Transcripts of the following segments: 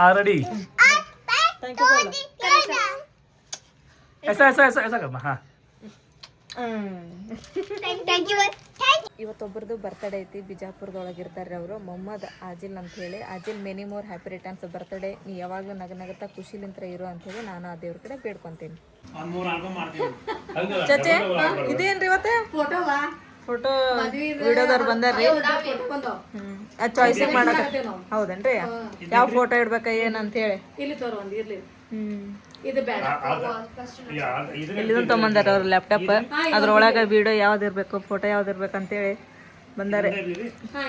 RD thank you ऐसा ऐसा ऐसा ऐसा करना हाँ ಇವತ್ತೊಬ್ಬರದು ಬರ್ತಡೇ ಐತಿ ಬಿಜಾಪುರದೊಳಗಿರ್ತಾರೆ ಅವರು ಮೊಹಮ್ಮದ್ ಆಜಿಲ್ ಅಂತ ಹೇಳಿ Ajil many more happy returns birthday ನೀ ಯಾವಾಗಲೂ ನಗ ನಗತಾ ಖುಷಿಲಿಂತ್ರ ಇರು ಅಂತ ಹೇಳಿ ನಾನು ಆ ದೇವ್ರ ಕಡೆ ಬೇಡ್ಕೊಂತೀನಿ ಚಚೆ ಇದೇನ್ರಿ ಇವತ್ತೆ ಫೋಟೋವಾ ಫೋಟೋ ವಿಡಿಯೋದವ್ರು ಬಂದಾರ್ರಿ ಚಾಯ್ಸಿಂಗ್ ಮಾಡಕ ಹೌದೇನ್ರಿ? ಯಾವ ಫೋಟೋ ಇಡ್ಬೇಕ ಏನಂತ ಹೇಳಿ. ಇಲ್ಲಿ ತೋರು ಒಂದು ಇರ್ಲಿ. ಹ್ಮ್. ಇದು ಬೇಡ. ಇಲ್ಲಿಂದ ತೊಗೊಂಬಂದಾರ ಅವ್ರ ಲ್ಯಾಪ್ಟಾಪ್ ಅದ್ರೊಳಗ ವಿಡಿಯೋ ಯಾವ್ದು ಇರ್ಬೇಕು ಫೋಟೋ ಯಾವ್ದು ಇರ್ಬೇಕು ಅಂತೇಳಿ ಬಂದಾರೆ. ಹಾ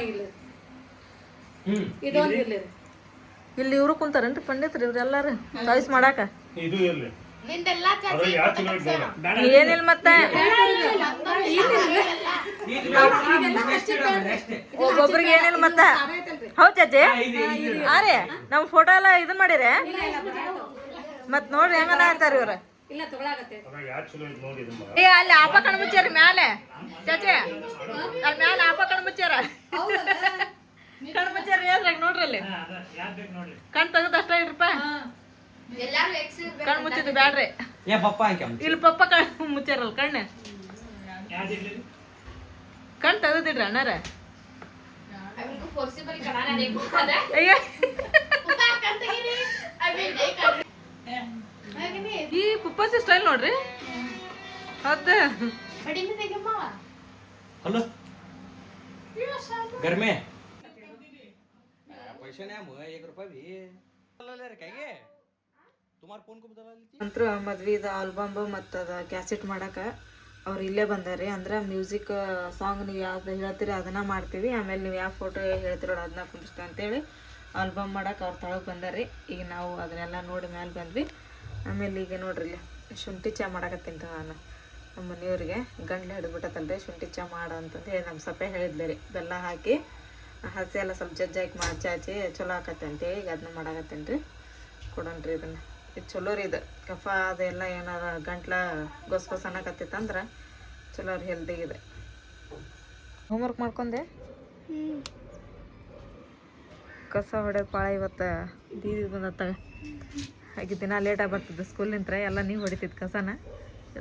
ಇಲ್ಲಿ ಇವ್ರು ಕುಂತಾರೇನ್ರಿ ಪಂಡಿತ್ರಿ ಇವ್ರೆಲ್ಲಾರು? ಚಾಯ್ಸ್ ಮಾಡಾಕ? ಇದು ಇರಲಿ. ಏನಿಲ್ಲ ಮತ್ತೆ. ಒಬ್ಬೊಬ್ರಿಗೆ ಏನಿಲ್ಲ ಮತ್ತೆ. ಹೌದ್ ಚಾಚಿ. ಅರೆ ನಮ್ ಫೋಟೋ ಎಲ್ಲ ಇದನ್ ಮಾಡಿರೆ? ಮತ್ ನೋಡ್ರಿ ಹೆಂಗನ ಅಂತಾರ ಇವ್ರ. ಇಲ್ಲ ತಗೊಳಕತ್ತೆ ಯಾರು ಚಲೋ ನೋಡಿ ಇದು ಏ ಅಲ್ಲಿ ಆಪ ಕಣ್ ಮುಚ್ಚಾರ ಮ್ಯಾಲೆ. ಚಾಚಿ ಅಲ್ಲಿ ಮ್ಯಾಲೆ ಆಪ ಕಣ್ ಮುಚ್ಚಾರ ಕಣ್ ಮುಚ್ಚಾರ ಏನ್ರಾಗ ನೋಡ್ರಿ ಅಲ್ಲಿ. ಕಣ್ ತೆಗದ್ ಅಷ್ಟ ಇಡ್ರಪ್ಪ ಕಣ್ ಮುಚ್ಚಿದ್ದು ಬ್ಯಾಡ್ರಿ ಏ ಪಪ್ಪ ಹಾಕ್ಯಾಮ ಇಲ್ಲಿ ಪಪ್ಪ ಕಣ್ ಮುಚ್ಚಾರಲ್ಲ ಕಣ್ಣ ಕಣ್ ತೆಗದಿಡ್ರಿ ಅಣ್ಣಾರ ಅಯ್ಯ ಈ ಪುಪ್ಪಸಿ ಸ್ಟೈಲ್ ನೋಡ್ರಿ ಅದ ಹಲೋ ಗರ್ಮೆ पैसे नाही मग एक रुपया भी ನಂತರ ಮದ್ವಿದ ಆಲ್ಬಮ್ ಮತ್ತು ಅದ ಕ್ಯಾಸೆಟ್ ಮಾಡೋಕೆ ಅವ್ರು ಇಲ್ಲೇ ಬಂದಾರಿ. ಅಂದ್ರೆ ಮ್ಯೂಸಿಕ್ ಸಾಂಗ್ ನೀವು ಯಾವ್ದು ಹೇಳ್ತೀರಿ ಅದನ್ನ ಮಾಡ್ತೀವಿ. ಆಮೇಲೆ ನೀವು ಯಾವ ಫೋಟೋ ಹೇಳ್ತಿರೋ ಅದನ್ನ ಕುಂದಿಸ್ತೀವಿ ಅಂತೇಳಿ ಆಲ್ಬಮ್ ಮಾಡಕ್ಕೆ ಅವ್ರು ತಳಗೆ ಬಂದಾರಿ. ಈಗ ನಾವು ಅದನ್ನೆಲ್ಲ ನೋಡಿ ಮೇಲೆ ಬಂದ್ವಿ. ಆಮೇಲೆ ಈಗ ನೋಡ್ರಿ ಇಲ್ಲಿ ಶುಂಠಿ ಚಾ ಮಾಡಕತ್ತೀನಿ ರೀ ನಾನು. ನಮ್ಮ ಮನೆಯವ್ರಿಗೆ ಗಂಡ್ಲೆ ಹಿಡಿದ್ಬಿಟ್ಟತಲ್ರಿ, ಶುಂಠಿ ಚಾ ಮಾಡು ಅಂತಂದು ಹೇಳಿ ನಮ್ಮ ಸಪ್ಪೆ ಹೇಳಿದ್ಲೆ ರೀ ಬೆಲ್ಲ ಹಾಕಿ, ಹಸಿ ಎಲ್ಲ ಸ್ವಲ್ಪ ಜಜ್ಜಾಕಿ ಮಾಡಿ ಚಾಚಿ ಚಲೋ ಆಕತ್ತೆ ಅಂತೇಳಿ ಈಗ ಅದನ್ನ ಮಾಡಾಕತ್ತೀನಿ ರೀ ಕೊಡೋಣ್ರಿ ಇದನ್ನ. ಇದು ಚಲೋ ರೀ ಇದು. ಕಫ ಅದೆಲ್ಲ ಏನಾರ ಗಂಟ್ಲ ಗೊಸ್ ಗೊಸ್ ಅನ್ನಕತ್ತಿತ್ತಂದ್ರೆ ಚಲೋ ರೀ ಹೆಲ್ದಿ ಇದೆ. ಹೋಮ್ವರ್ಕ್ ಮಾಡ್ಕೊಂಡೆ? ಕಸ ಹೊಡೆ ಪಾಳ ಇವತ್ತು ದೀದಿ ಬಂದತ್ತ. ಹಾಗೆ ದಿನ ಲೇಟಾಗಿ ಬರ್ತಿದ್ದೆ ಸ್ಕೂಲಿಂತ್ರ ಎಲ್ಲ ನೀವು ಹೊಡಿತಿದ್ದು ಕಸನ?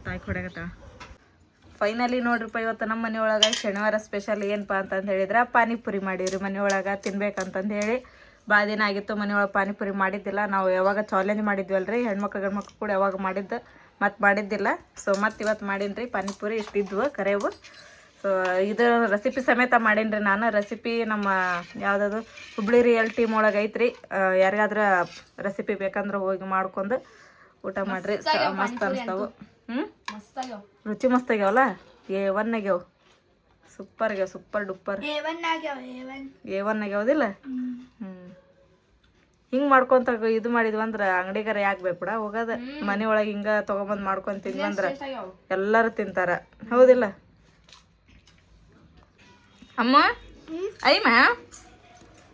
ತಾಯಿ ಹೊಡೆಗತ್ತ ಫೈನಲಿ ನೋಡ್ರಿಪ್ಪ ಇವತ್ತು ನಮ್ಮ ಮನೆಯೊಳಗೆ ಶನಿವಾರ ಸ್ಪೆಷಲ್ ಏನಪ್ಪ ಅಂತಂದು ಹೇಳಿದ್ರೆ ಪಾನಿಪುರಿ ಮಾಡಿರಿ ಮನೆಯೊಳಗೆ ತಿನ್ಬೇಕಂತಂದು ಹೇಳಿ. ಭಾಳ ದಿನ ಆಗಿತ್ತು ಮನೆಯೊಳಗೆ ಪಾನಿಪುರಿ ಮಾಡಿದ್ದಿಲ್ಲ. ನಾವು ಯಾವಾಗ ಚಾಲೆಂಜ್ ಮಾಡಿದ್ವಲ್ರಿ ಹೆಣ್ಮಕ್ಳು ಗಂಡ್ಮಕ್ಳು ಕೂಡ ಯಾವಾಗ ಮಾಡಿದ್ದು ಮತ್ತು ಮಾಡಿದ್ದಿಲ್ಲ. ಸೊ ಮತ್ತು ಇವತ್ತು ಮಾಡೀನಿ ಪಾನಿಪುರಿ ಇಷ್ಟಿದ್ವು ಕರೆವು. ಸೊ ಇದು ರೆಸಿಪಿ ಸಮೇತ ಮಾಡೀನಿ ರೀ ನಾನು. ರೆಸಿಪಿ ನಮ್ಮ ಯಾವುದಾದ್ರು ಹುಬ್ಳಿ ರಿಯಲ್ ಟೀಮ್ ಒಳಗೆ ಐತ್ರಿ. ಯಾರಿಗಾದ್ರೂ ರೆಸಿಪಿ ಬೇಕಂದ್ರೆ ಹೋಗಿ ಮಾಡ್ಕೊಂಡು ಊಟ ಮಾಡಿರಿ. ಸ- ಮಸ್ತ್ ಅನಿಸ್ತಾವು. ಹ್ಞೂ ರುಚಿ ಮಸ್ತ್ ಆಗ್ಯಾವಲ್ಲ? ಏ ಒನ್ ಆಗ್ಯಾವ. ಸೂಪರ್ ಆಗ್ಯಾವ ಸೂಪರ್ ಡುಪ್ಪರ್ ಎ ಒನ್ ಆಗ್ಯಾವ ಎ ಆಗ್ಯಾವದಿಲ್ಲ? ಹಿಂಗೆ ಮಾಡ್ಕೊಂತ ಇದು ಮಾಡಿದ್ವಿ ಅಂದ್ರೆ ಅಂಗಡಿಗಾರ ಯಾಕೆ ಬೇಡ? ಹೋಗದ. ಮನೆ ಒಳಗೆ ಹಿಂಗೆ ತಗೊಂಬಂದ್ ಮಾಡ್ಕೊಂಡು ತಿಂದ್ವಿ ಅಂದ್ರೆ ಎಲ್ಲರೂ ತಿಂತಾರ. ಹೌದಿಲ್ಲ? ಅಮ್ಮ? ಐ ಮ್ಯಾ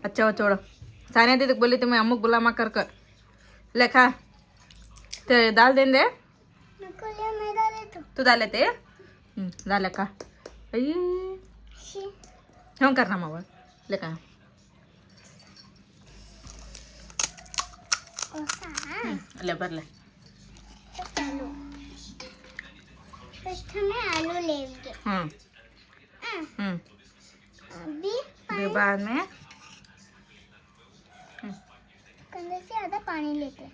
ಅಚ್ಚ ಚೋಡ ಸಾನಿಯದಿದ್ದಕ್ಕೆ ಬಲ್ಲಿ ತಿಮ್ಮ ಅಮ್ಮಗ್ ಗುಲಾಮ ಕರ್ಕ. ಲೆಕ್ಕ ದಾಲ್ ದಿಂದೆ ತು ದಾಲ್ ಐತೆ? ಹ್ಞೂ ದಾಲ್ ಲೆಕ್ಕ ಅಯ್ಯೋ. क्यों करना मावा लेखा ले ले आलू लेंगे हम्म। हम्म। अभी बाद में। कंधे से आधा पानी लेते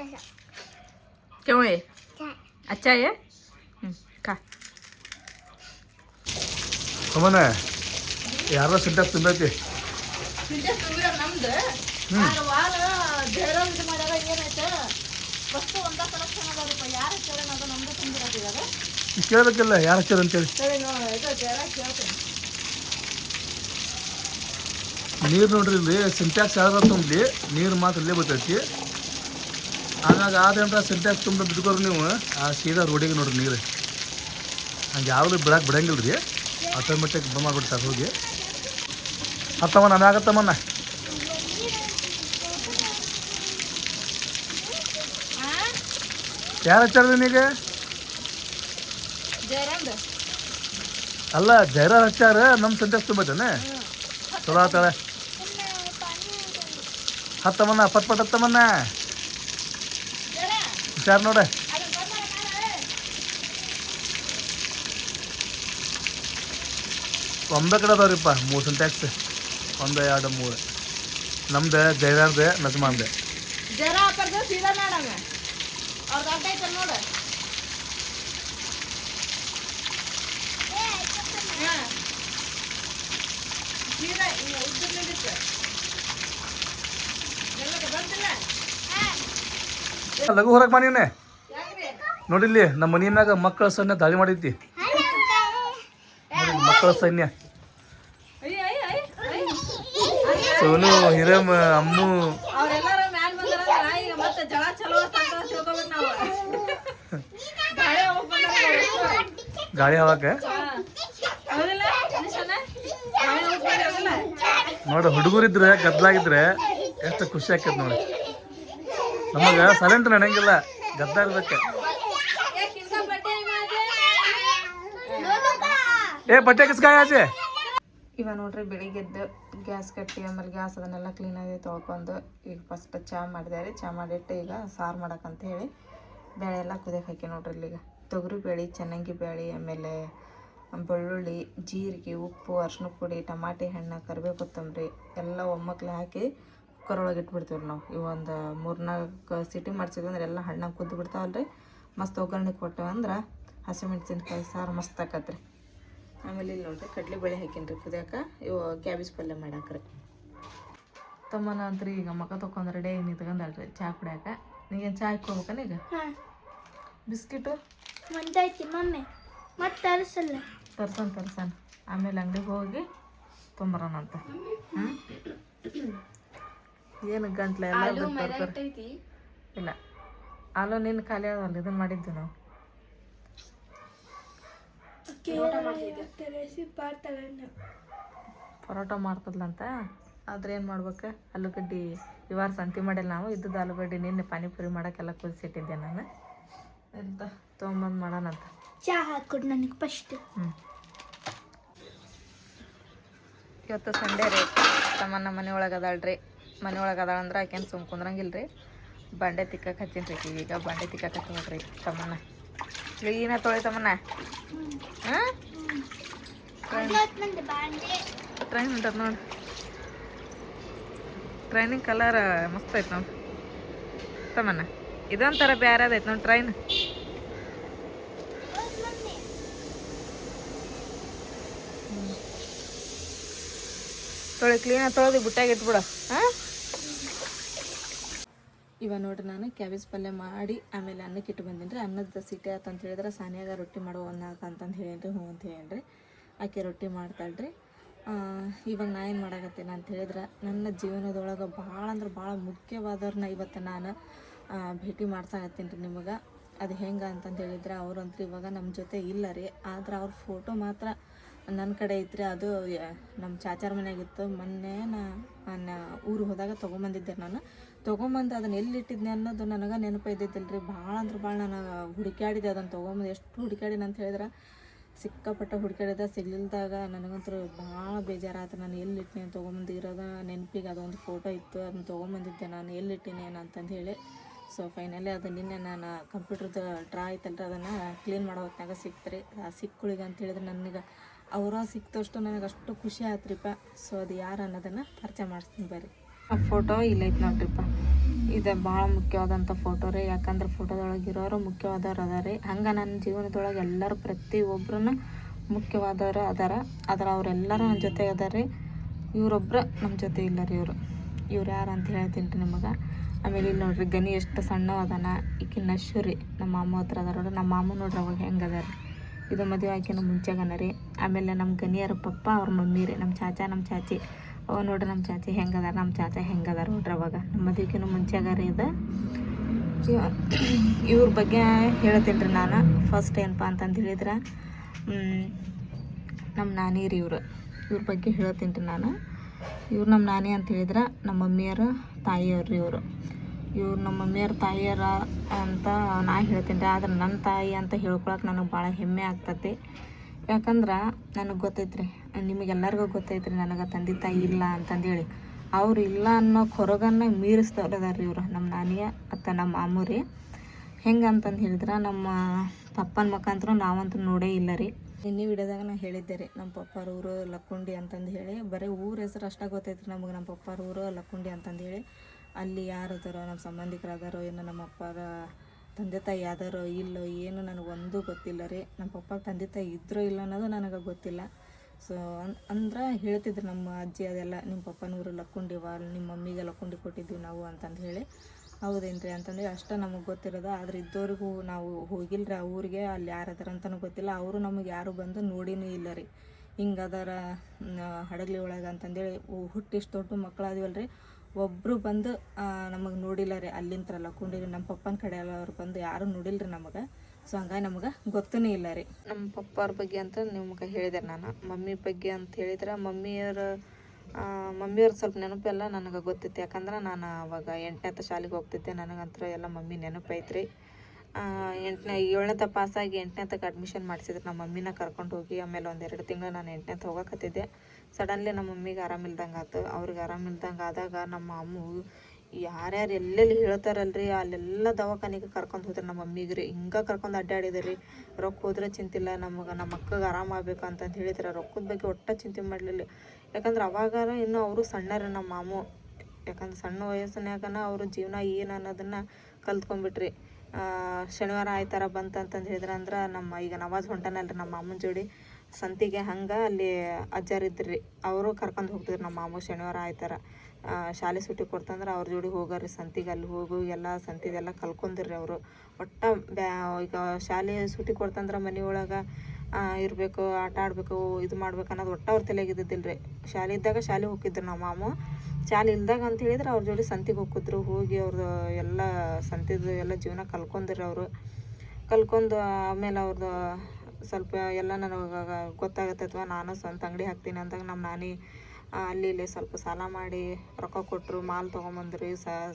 ऐसा क्यों ये? अच्छा है हम्म खा। ಸುಮ್ಮನೆ ಯಾರೋ ಸಿಂಟ್ಯಾಕ್ಸ್ ತುಂಬೈತಿ ಕೇಳಬೇಕಿಲ್ಲ ಯಾರು ಹಚ್ಚಾರ ಅಂತೇಳಿ. ನೀರು ನೋಡ್ರಿ ಇಲ್ಲಿ ಸಿಂಟ್ಯಾಕ್ಸ್ ಯಾವ್ದಾರ ತುಂಬಲಿ ನೀರು ಮಾತ್ರ ಇಲ್ಲೇ ಬರ್ತೈತಿ. ಆಮ್ಯಾಗ ಆದ್ರೆ ಸಿಂಟ್ಯಾಕ್ಸ್ ತುಂಬ ಬಿದ್ಕೋರು ನೀವು. ಆ ಸೀದಾ ರೋಡಿಗೆ ನೋಡ್ರಿ ನೀರು. ಹಂಗೆ ಯಾವಾಗಲೂ ಬಿಡಕ್ಕೆ ಬಿಡಂಗಿಲ್ಲ ರೀ ಆಟೋಮೆಟಿಕ್ ಬಂದ್ ಮಾಡಿಬಿಡ್ತಾರೆ ಹೋಗಿ. ಹತ್ತಮ್ಮ ನಾನು ಆಗತ್ತಮ್ಮ ಯಾರು ಹಚ್ಚಾರ ನಿನಗೆ? ಅಲ್ಲ ಜೈರ ಹಚ್ಚಾರ ನಮ್ಮ ಸಿಂಟ್ಯಾಕ್ಸ್ ತುಂಬೈತೇನೆ ಚಲೋ ಆತಾಳೆ. ಹತ್ತಮ್ಮ ಪಟ್ ಪಟ್ ಹತ್ತಮನ್ನ ಹುಷಾರ್ ನೋಡ. ಒಂದೇ ಕಡೆ ಅದಾವ್ರಿಪ್ಪ ಮೂರು ಸಿಂಟ್ಯಾಕ್ಸ್ ಒಂದು ಎರಡು ಮೂರು. ನಮ್ದು ಜೈರಾರ್ದೆ ನಜಮಾನ್ದೆ. ಲಘು ಹೊರಗೆ ಮಾಡಿವ್ನೆ ಯಾಕ್ರಿ? ನೋಡಿಲ್ಲಿ ನಮ್ಮ ಮನಿ ಮ್ಯಾಗ ಮಕ್ಕಳ ಸಣ್ಣ ದಾಳಿ ಮಾಡೈತಿ ಮಕ್ಕಳ ಸೈನ್ಯ. ಸೋನು ಹಿರಮ್ಮ ಅಮ್ಮು. ಗಾಳಿ ಅವಾಗ ನೋಡ. ಗಾಳಿ ಹವಾಕ? ನೋಡು ಹುಡುಗರಿದ್ರೆ ಗದ್ಲಾಗಿದ್ರೆ ಎಷ್ಟು ಖುಷಿ ಆಕೈತೆ ನೋಡಿ. ನಮಗೆ ಸೈಲೆಂಟ್ ನಡೆಯಂಗಿಲ್ಲ ಗದ್ದ ಇರ್ಬೇಕು ಏ, ಕಿಂದ ಬಟ್ಟೆ ಇಮಾಜೆ? ಏ, ಬಟ್ಟೆ ಕಿಸ್ಕಾಯ ಇವ ನೋಡ್ರಿ ಬೆಳಿಗ್ಗೆದ್ದು ಗ್ಯಾಸ್ ಕಟ್ಟಿ ಆಮೇಲೆ ಗ್ಯಾಸ್ ಅದನ್ನೆಲ್ಲ ಕ್ಲೀನಾಗಿ ತೊಳ್ಕೊಂಡು ಈಗ ಫಸ್ಟ್ ಚಹಾ ಮಾಡಿದೆ ರೀ. ಚಹಾ ಮಾಡಿಟ್ಟು ಈಗ ಸಾರು ಮಾಡಕ್ಕಂತ ಹೇಳಿ ಬೇಳೆ ಎಲ್ಲ ಕುದಿಯಕ್ಕೆ ಹಾಕಿ ನೋಡ್ರಿ ಇಲ್ಲಿಗ. ತೊಗರಿ ಬೇಳೆ, ಚೆನ್ನಾಗಿ ಬೇಳೆ, ಆಮೇಲೆ ಬೆಳ್ಳುಳ್ಳಿ, ಜೀರಿಗೆ, ಉಪ್ಪು ಅರ್ಶಿನ ಪುಡಿ, ಟಮಾಟೆ ಹಣ್ಣು, ಕರಿಬೇವು ಕೊತ್ತಂಬರಿ ಎಲ್ಲ ಒಮ್ಮಕ್ಲೆ ಹಾಕಿ ಕುಕ್ಕರೊಳಗೆ ಇಟ್ಬಿಡ್ತೀವಿ ನಾವು. ಇವೊಂದು ಮೂರ್ನಾಲ್ಕು ಸಿಟಿ ಮಾಡ್ಸಿದ್ವಿ ಅಂದ್ರೆ ಎಲ್ಲ ಹಣ್ಣಾಗ ಕುದ್ದು ಬಿಡ್ತಾವಲ್ರಿ. ಮಸ್ತ್ ಒಗ್ಗರಣೆ ಕೊಟ್ಟವಂದ್ರೆ ಹಸಿಮೆಣ್ಸಿನ್ಕಾಯಿ ಸಾರು ಮಸ್ತ್ ಆಕತ್ರಿ. ಆಮೇಲೆ ಇಲ್ಲಿ ನೋಡ್ರಿ ಕಡ್ಲೆ ಬೇಳೆ ಹಾಕಿನ್ರಿ ಕುದಿಯಾಕ ಇವು ಕ್ಯಾಬೇಜ್ ಪಲ್ಯ ಮಾಡಾಕ್ರಿ. ತಮ್ಮನ ಅಂತ್ರಿ ಈಗ ಮಕ್ಕ ತಕೊಂಡ್ ರೆಡಿ ಆಗಿ ನಿಂತ್ಕೊಂಡಲ್ರಿ ಚಹಾ ಕುಡಿಯಾಕ. ನೀಗೇನು ಚಹಾ ಹಾಕ್ಕೋಬೇಕನ ಈಗ? ಬಿಸ್ಕಿಟು? ಮಂಜಾಯ್ತಿ ಮಮ್ಮಿ ಮತ್ತೆ ತರಿಸಲ್ಲ. ತರ್ಸನ್ ತರ್ಸನ್. ಆಮೇಲೆ ಅಂಗಡಿಗೆ ಹೋಗಿ ತೊಂಬರೋಣಂತ ಹ್ಞೂ ಏನು ಗಂಟ್ಲೆ ಎಲ್ಲ. ಇಲ್ಲ. ಆಲೂ ನಿನ್ನ ಖಾಲಿ ಅದಲ್ಲ ಇದನ್ನ ಮಾಡಿದ್ದು ನಾವು. ಪರೋಟ ಮಾಡ್ತದ್ಲಂತ? ಆದ್ರೆ ಏನು ಮಾಡ್ಬೇಕು? ಆಲೂಗಡ್ಡಿ ಇವಾರ ಸಂತಿ ಮಾಡಿಲ್ಲ ನಾವು. ಇದ್ದದ್ದು ಆಲೂಗಡ್ಡಿ ನಿನ್ನೆ ಪಾನಿಪುರಿ ಮಾಡೋಕ್ಕೆಲ್ಲ ಕುದಿಸಿಟ್ಟಿದ್ದೆ ನಾನು. ಎಂತ? ತೊಗೊಂಬಂದು ಮಾಡೋಣಂತ ಚಹಾ ಕೂಡ ನನಗೆ ಫಸ್ಟ್ ಹ್ಞೂ ಇವತ್ತು ಸಂಡೇ ರೀ. ತಮ್ಮನ್ನ ಮನೆ ಒಳಗೆ ಅದಾಳ್ರಿ ಮನೆ ಒಳಗೆ ಅದಾಳ ಅಂದ್ರೆ ಆಕೇನು ಸುಮ್ ಕುಂದ್ರಂಗಿಲ್ಲ ರೀ ಬಂಡೆ ತಿಕ್ಕಕ್ಕೆ ಹಚ್ಚಿನ್ರಿ ಈಗ. ಬಂಡೆ ತಿಕ್ಕಕ್ಕೆ ಹಚ್ಚಿ ನೋಡ್ರಿ ತಮ್ಮನ್ನ. ಕ್ಲೀನ ತೊಳಿತಮ್ಮನ ಹಾಂ? ಟ್ರೈನ್ ಹೊಂಟದ ನೋಡಿ. ಟ್ರೈನಿಂಗ್ ಕಲರ್ ಮಸ್ತ್ ಐತೆ ನೋಡಿ. ತಮ್ಮನ್ನ. ಇದೊಂಥರ ಬ್ಯಾರೆ ಅದೈತೆ ನೋಡಿ ಟ್ರೈನ್ ತೊಳಿ ಕ್ಲೀನಾಗಿ ತೊಳೆದು ಬುಟ್ಟಾಗಿ ಇಟ್ಬಿಡು. ಹಾಂ? ಇವಾಗ ನೋಡ್ರಿ ನಾನು ಕ್ಯಾಬೇಜ್ ಪಲ್ಯ ಮಾಡಿ ಆಮೇಲೆ ಅನ್ನಕ್ಕೆ ಇಟ್ಟು ಬಂದೀನಿ ರೀ ಅನ್ನದ ಸಿಟಿ ಆತ ಅಂತ ಹೇಳಿದ್ರೆ ಸಾನಿಯಾಗ ರೊಟ್ಟಿ ಮಾಡೋ ಅನ್ನಾಕ ಅಂತಂದು ಹೇಳೀನಿ ಹ್ಞೂ ಅಂತ ಹೇಳಿ ಆಕೆ ರೊಟ್ಟಿ ಮಾಡ್ತಾಳೆ ರೀ ಇವಾಗ ನಾ ಏನು ಮಾಡಾಕತ್ತೇನೆ ಅಂತ ಹೇಳಿದ್ರೆ ನನ್ನ ಜೀವನದೊಳಗೆ ಭಾಳ ಅಂದ್ರೆ ಭಾಳ ಮುಖ್ಯವಾದವ್ರನ್ನ ಇವತ್ತು ನಾನು ಭೇಟಿ ಮಾಡ್ಸಾಕತ್ತೀನಿ ರೀ ನಿಮಗೆ. ಅದು ಹೆಂಗೆ ಅಂತಂದು ಹೇಳಿದ್ರೆ ಅವ್ರಂತೂ ಇವಾಗ ನಮ್ಮ ಜೊತೆ ಇಲ್ಲ ರೀ. ಆದ್ರೆ ಅವ್ರ ಫೋಟೋ ಮಾತ್ರ ನನ್ನ ಕಡೆ ಇದ್ರೆ ಅದು ನಮ್ಮ ಚಾಚಾರ ಮನೆಯಾಗಿತ್ತು ಮೊನ್ನೆ ನಾ ಊರಿಗೆ ಹೋದಾಗ ತೊಗೊಂಬಂದಿದ್ದೆ ನಾನು. ತೊಗೊಂಬಂದು ಅದನ್ನು ಎಲ್ಲಿ ಇಟ್ಟಿದ್ನೆ ಅನ್ನೋದು ನನಗೆ ನೆನಪು ಇದ್ದಿದ್ದಿಲ್ಲ ರೀ ಭಾಳ ಅಂದ್ರೆ ಭಾಳ ನಾನು ಹುಡುಕ್ಯಾಡಿದೆ ಅದನ್ನು ತೊಗೊಂಬಂದು. ಎಷ್ಟು ಹುಡುಕ್ಯಾಡಿನ ಅಂತ ಹೇಳಿದ್ರೆ ಸಿಕ್ಕಾಪಟ್ಟೆ ಹುಡುಕ್ಯಾಡಿದ. ಸಿಗ್ಲಿಲ್ದಾಗ ನನಗಂತೂ ಭಾಳ ಬೇಜಾರಾಯ್ತು. ನಾನು ಎಲ್ಲಿಟ್ಟಿನಿ ತೊಗೊಂಬಂದು ಇರೋದ ನೆನಪಿಗೆ ಅದೊಂದು ಫೋಟೋ ಇತ್ತು. ಅದನ್ನ ತೊಗೊಂಬಂದಿದ್ದೆ. ನಾನು ಎಲ್ಲಿಟ್ಟಿನಿ ಅಂತಂದು ಹೇಳಿ. ಸೊ ಫೈನಲಿ ಅದು ನಿನ್ನೆ ನಾನು ಕಂಪ್ಯೂಟ್ರದ್ದು ಡ್ರಾ ಐತಲ್ರಿ. ಅದನ್ನು ಕ್ಲೀನ್ ಮಾಡೋ ಹೊತ್ನಾಗ ರೀ ಆ ಸಿಕ್ಕುಳಿಗೆ ಅಂತ ಹೇಳಿದ್ರೆ ನನಗೆ ಅವರ ಸಿಕ್ತಷ್ಟು ನನಗೆ ಅಷ್ಟು ಖುಷಿ ಆಯ್ತ್ರಿಪ್ಪ ಸೊ ಅದು ಯಾರು ಅನ್ನೋದನ್ನು ಪರಿಚಯ ಮಾಡಿಸ್ತೀನಿ ಬರ್ರಿ. ಆ ಫೋಟೋ ಇಲ್ಲೈತೆ ನೋಡ್ರಿಪ್ಪ ಇದು ಭಾಳ ಮುಖ್ಯವಾದಂಥ ಫೋಟೋ ರೀ. ಯಾಕಂದ್ರೆ ಫೋಟೋದೊಳಗೆ ಇರೋರು ಮುಖ್ಯವಾದವ್ರು ಅದಾರೆ. ಹಂಗೆ ನನ್ನ ಜೀವನದೊಳಗೆ ಎಲ್ಲರೂ ಪ್ರತಿಯೊಬ್ಬರನ್ನ ಮುಖ್ಯವಾದವರು ಅದಾರ. ಆದ್ರೆ ಅವರೆಲ್ಲರೂ ನನ್ನ ಜೊತೆ ಅದಾರ. ಇವರೊಬ್ಬರು ನಮ್ಮ ಜೊತೆ ಇಲ್ಲ ರೀ ಇವರು. ಇವ್ರು ಯಾರು ಅಂತ ಹೇಳ್ತೀನಿ ರೀ ನಿಮಗೆ. ಆಮೇಲೆ ಇಲ್ಲಿ ನೋಡ್ರಿ ಗನಿ ಎಷ್ಟು ಸಣ್ಣ ಅದಾನ. ಈಕಿ ನಶು ರೀ. ನಮ್ಮ ಮಾಮ ಹತ್ರ ಅದಾರ ನೋಡ್ರಿ. ನಮ್ಮ ಮಾಮ ನೋಡ್ರಿ ಅವಾಗ ಹೆಂಗೆ ಅದಾರ. ಇದು ಮದುವೆ ಆಕಿನ ಮುಂಚೆಗನ ರೀ. ಆಮೇಲೆ ನಮ್ಮ ಗನಿಯರ ಪಪ್ಪ, ಅವ್ರ ಮಮ್ಮಿ ರೀ. ನಮ್ಮ ಚಾಚಾ, ನಮ್ಮ ಚಾಚಿ. ಅವ ನೋಡ್ರಿ ನಮ್ಮ ಚಾಚಿ ಹೆಂಗೆ ಅದಾರ ನಮ್ಮ ಚಾಚಾ ಹೆಂಗೆ ಅದಾರ ನೋಡ್ರಿ ಅವಾಗ. ನಮ್ಮ ಮುಂಚೆ ಮುಂಚೆಗಾರ ಇದು ಇವ್ರ ಬಗ್ಗೆ ಹೇಳ್ತೀನಿ ರೀ ನಾನು. ಫಸ್ಟ್ ಏನಪ್ಪ ಅಂತಂದು ಹೇಳಿದ್ರೆ ನಮ್ಮ ನಾನಿ ರೀ ಇವರು. ಇವ್ರ ಬಗ್ಗೆ ಹೇಳ್ತೀನಿ ರೀ ನಾನು. ಇವ್ರು ನಮ್ಮ ನಾನಿ ಅಂತ ಹೇಳಿದ್ರೆ ನಮ್ಮ ಮಮ್ಮಿಯರ ತಾಯಿಯವ್ರು ರೀ ಇವರು. ಇವ್ರು ನಮ್ಮ ಮಮ್ಮಿಯರ ತಾಯಿಯರ ಅಂತ ನಾ ಹೇಳ್ತೀನಿ ರೀ ಆದ್ರೆ ನನ್ನ ತಾಯಿ ಅಂತ ಹೇಳ್ಕೊಳಕ್ಕೆ ನನಗೆ ಭಾಳ ಹೆಮ್ಮೆ ಆಗ್ತತಿ. ಯಾಕಂದ್ರೆ, ನನಗೆ ಗೊತ್ತೈತ್ರಿ ನಿಮಗೆಲ್ಲರಿಗೂ ಗೊತ್ತೈತ್ರಿ, ನನಗೆ ತಂದೆ ತಾಯಿ ಇಲ್ಲ ಅಂತಂದೇಳಿ. ಅವ್ರು ಇಲ್ಲ ಅನ್ನೋ ಕೊರಗನ್ನ ಮೀರಿಸ್ತವ್ರದಾರ ಇವರು, ನಮ್ಮ ನಾನಿಯ ಅತ್ತ ನಮ್ಮ ಮಾಮೂರಿ ಹೆಂಗೆ ಅಂತಂದು ಹೇಳಿದ್ರೆ, ನಮ್ಮ ಪಪ್ಪನ ಮುಖಾಂತರ ನಾವಂತೂ ನೋಡೇ ಇಲ್ಲ ರೀ. ನಿನ್ನೆ ವಿಡಿಯೋದಾಗ ನಾನು ಹೇಳಿದ್ದೆ ರೀ, ನಮ್ಮ ಪಪ್ಪಾರ ಊರು ಲಕ್ಕುಂಡಿ ಅಂತಂದು ಹೇಳಿ. ಬರೀ ಊರ ಹೆಸರು ಅಷ್ಟೇ ಗೊತ್ತೈತ್ರಿ ನಮಗೆ, ನಮ್ಮ ಪಪ್ಪಾರ ಊರು ಲಕ್ಕುಂಡಿ ಅಂತಂದು ಹೇಳಿ. ಅಲ್ಲಿ ಯಾರು ಅದಾರೋ ನಮ್ಮ ಸಂಬಂಧಿಕರು ಅದಾರೋ ಏನು ನಮ್ಮ ಅಪ್ಪಾರ ತಂದೆ ತಾಯಿ ಯಾವ್ದಾರೋ ಇಲ್ಲೋ, ಏನು ನನಗೆ ಒಂದೂ ಗೊತ್ತಿಲ್ಲ ರೀ. ನಮ್ಮ ಪಪ್ಪ ತಂದೆ ತಾಯಿ ಇದ್ರೋ ಇಲ್ಲ ಅನ್ನೋದು ನನಗೆ ಗೊತ್ತಿಲ್ಲ. ಸೊ ಅಂದ್ರೆ ಹೇಳ್ತಿದ್ರು ನಮ್ಮ ಅಜ್ಜಿ ಅದೆಲ್ಲ ನಿಮ್ಮ ಪಪ್ಪನ ಊರು ಲಕ್ಕೊಂಡಿವ ನಿಮ್ಮ ಮಮ್ಮಿಗೆ ಲಕ್ಕೊಂಡಿ ಕೊಟ್ಟಿದ್ದೀವಿ ನಾವು ಅಂತಂದು ಹೇಳಿ. ಹೌದೇನ್ರಿ? ಅಂತಂದ್ರೆ ಅಷ್ಟೇ ನಮಗೆ ಗೊತ್ತಿರೋದು, ಆದ್ರೆ ಇದ್ದವ್ರಿಗೂ ನಾವು ಹೋಗಿಲ್ರಿ ಆ ಊರಿಗೆ, ಅಲ್ಲಿ ಯಾರು ಅದಾರ ಅಂತಲೂ ಗೊತ್ತಿಲ್ಲ, ಅವರು ನಮಗೆ ಯಾರು ಬಂದು ನೋಡಿನೂ ಇಲ್ಲ ರೀ. ಹಿಂಗೆ ಅದಾರ ಹಡಗ್ಲಿ ಒಳಗೆ ಅಂತಂದೇಳಿ ಹುಟ್ಟಿಷ್ಟು ದೊಡ್ಡ ಮಕ್ಳು ರೀ ಒಬ್ಬರು ಬಂದು ನಮಗೆ ನೋಡಿಲ್ಲ ರೀ, ಅಲ್ಲಿಂತ್ರ ಲಕ್ಕೊಂಡಿರಿ ನಮ್ಮ ಪಪ್ಪನ ಕಡೆ ಎಲ್ಲ ಅವ್ರು ಬಂದು ಯಾರೂ ನೋಡಿಲ್ಲ ರೀ ನಮಗೆ. ಸೊ ಹಂಗಾಗಿ ನಮ್ಗೆ ಗೊತ್ತೂ ಇಲ್ಲ ರೀ. ನಮ್ಮ ಪಪ್ಪಾರ ಬಗ್ಗೆ ಅಂತ ನಿಮ್ಗೆ ಹೇಳಿದೆ ನಾನು. ಮಮ್ಮಿ ಬಗ್ಗೆ ಅಂತ ಹೇಳಿದ್ರೆ ಮಮ್ಮಿಯವ್ರ ಮಮ್ಮಿಯವ್ರ ಸ್ವಲ್ಪ ನೆನಪೆಲ್ಲ ನನಗೆ ಗೊತ್ತಿತ್ತು. ಯಾಕಂದ್ರೆ ನಾನು ಅವಾಗ ಎಂಟನೇತ ಶಾಲೆಗೆ ಹೋಗ್ತಿದ್ದೆ. ನನಗಂತರ ಎಲ್ಲ ಮಮ್ಮಿ ನೆನಪೈತ್ರಿ ಎಂಟನೇ, ಏಳನೇ ಪಾಸಾಗಿ ಎಂಟನೇ ಅಡ್ಮಿಷನ್ ಮಾಡಿಸಿದ್ರು. ನಮ್ಮ ಮಮ್ಮಿನ ಕರ್ಕೊಂಡು ಹೋಗಿ ಆಮೇಲೆ ಒಂದೆರಡು ತಿಂಗಳು ನಾನು ಎಂಟನೇತ ಹೋಗಕತ್ತಿದ್ದೆ. ಸಡನ್ಲಿ ನಮ್ಮ ಮಮ್ಮಿಗೆ ಆರಾಮಿಲ್ದಂಗೆ ಆತು ಅವ್ರಿಗೆ ಆರಾಮಿಲ್ದಂಗೆ ಆದಾಗ ನಮ್ಮ ಅಮ್ಮ ಯಾರ್ಯಾರು ಎಲ್ಲೆಲ್ಲಿ ಹೇಳ್ತಾರಲ್ರಿ, ಅಲ್ಲೆಲ್ಲ ದವಾಖಾನಿಗೆ ಕರ್ಕೊಂಡು ಹೋದ್ರೆ ನಮ್ಮ ಮಮ್ಮಿಗೆ ರೀ. ಹಿಂಗೆ ಕರ್ಕೊಂಡು ಅಡ್ಡಾಡಿದ್ರಿ ರೊಕ್ಕ ಹೋದ್ರೆ ಚಿಂತಿಲ್ಲ ನಮಗೆ, ನಮ್ಮ ಅಕ್ಕಗೆ ಆರಾಮ ಆಗ್ಬೇಕು ಅಂತಂದು ಹೇಳಿದ್ರೆ ರೊಕ್ಕದ ಬಗ್ಗೆ ಒಟ್ಟ ಚಿಂತೆ ಮಾಡಲಿಲ್ಲ. ಯಾಕಂದ್ರೆ ಅವಾಗಾರ ಇನ್ನೂ ಅವರು ಸಣ್ಣರ ನಮ್ಮ ಮಾಮು. ಯಾಕಂದ್ರೆ ಸಣ್ಣ ವಯಸ್ಸಿನಾಗನ ಅವರು ಜೀವನ ಏನು ಅನ್ನೋದನ್ನು ಕಲ್ತ್ಕೊಂಡ್ಬಿಟ್ರಿ. ಶನಿವಾರ ಆಯ್ತಾರ ಬಂತಂತಂದು ಹೇಳಿದ್ರೆ ಅಂದ್ರೆ ನಮ್ಮ ಈಗ ನವಾಜ್ ಹೊಂಟನಲ್ರಿ ನಮ್ಮ ಮಾಮನ ಜೋಡಿ. ಸಂತಿಗೆ ಹಂಗೆ ಅಲ್ಲಿ ಅಜ್ಜರಿದ್ರಿ ಅವರು ಕರ್ಕೊಂಡು ಹೋಗ್ತಿದ್ರು ನಮ್ಮ ಮಾಮು ಶನಿವಾರ ಆಯ್ತಾರ. ಶಾಲೆ ಸೂಟಿ ಕೊಡ್ತಂದ್ರೆ ಅವ್ರ ಜೋಡಿ ಹೋಗಾರಿ ಸಂತಿಗೆ ಅಲ್ಲಿ ಹೋಗು, ಎಲ್ಲ ಸಂತಿದೆಲ್ಲ ಕಲ್ಕೊಂಡಿರ್ರಿ ಅವರು. ಒಟ್ಟ ಬ್ಯಾ, ಈಗ ಶಾಲೆ ಸೂಟಿ ಕೊಡ್ತಂದ್ರೆ ಮನೆಯೊಳಗೆ ಇರಬೇಕು, ಆಟ ಆಡಬೇಕು, ಇದು ಮಾಡ್ಬೇಕು ಅನ್ನೋದು ಒಟ್ಟು ಅವ್ರ ತಲೆಗೆ ಇದ್ದಿದ್ದಿಲ್ಲ ರೀ ಶಾಲೆ ಇದ್ದಾಗ ಶಾಲೆ ಹೋಗಿದ್ರು ನಮ್ಮ ಮಾಮ. ಶಾಲೆ ಇಲ್ದಾಗ ಅಂತ ಹೇಳಿದ್ರೆ ಅವ್ರ ಜೋಡಿ ಸಂತಿಗೆ ಹೋಗಿದ್ರು ಹೋಗಿ ಅವ್ರದ್ದು ಎಲ್ಲ ಸಂತಿದು ಎಲ್ಲ ಜೀವನ ಕಲ್ಕೊಂಡಿರಿ ಅವರು. ಕಲ್ಕೊಂಡು ಆಮೇಲೆ ಅವ್ರದ್ದು ಸ್ವಲ್ಪ ಎಲ್ಲ ನನಗೆ ಗೊತ್ತಾಗತ್ತೆ ಅಥವಾ ನಾನು ಸ್ವಂತ ಅಂಗಡಿ ಹಾಕ್ತೀನಿ ಅಂದಾಗ ನಮ್ಮ ನಾನಿ ಅಲ್ಲಿ ಇಲ್ಲಿ ಸ್ವಲ್ಪ ಸಾಲ ಮಾಡಿ ರೊಕ್ಕ ಕೊಟ್ಟರು ಮಾಲ್ ತೊಗೊಂಬಂದ್ರಿ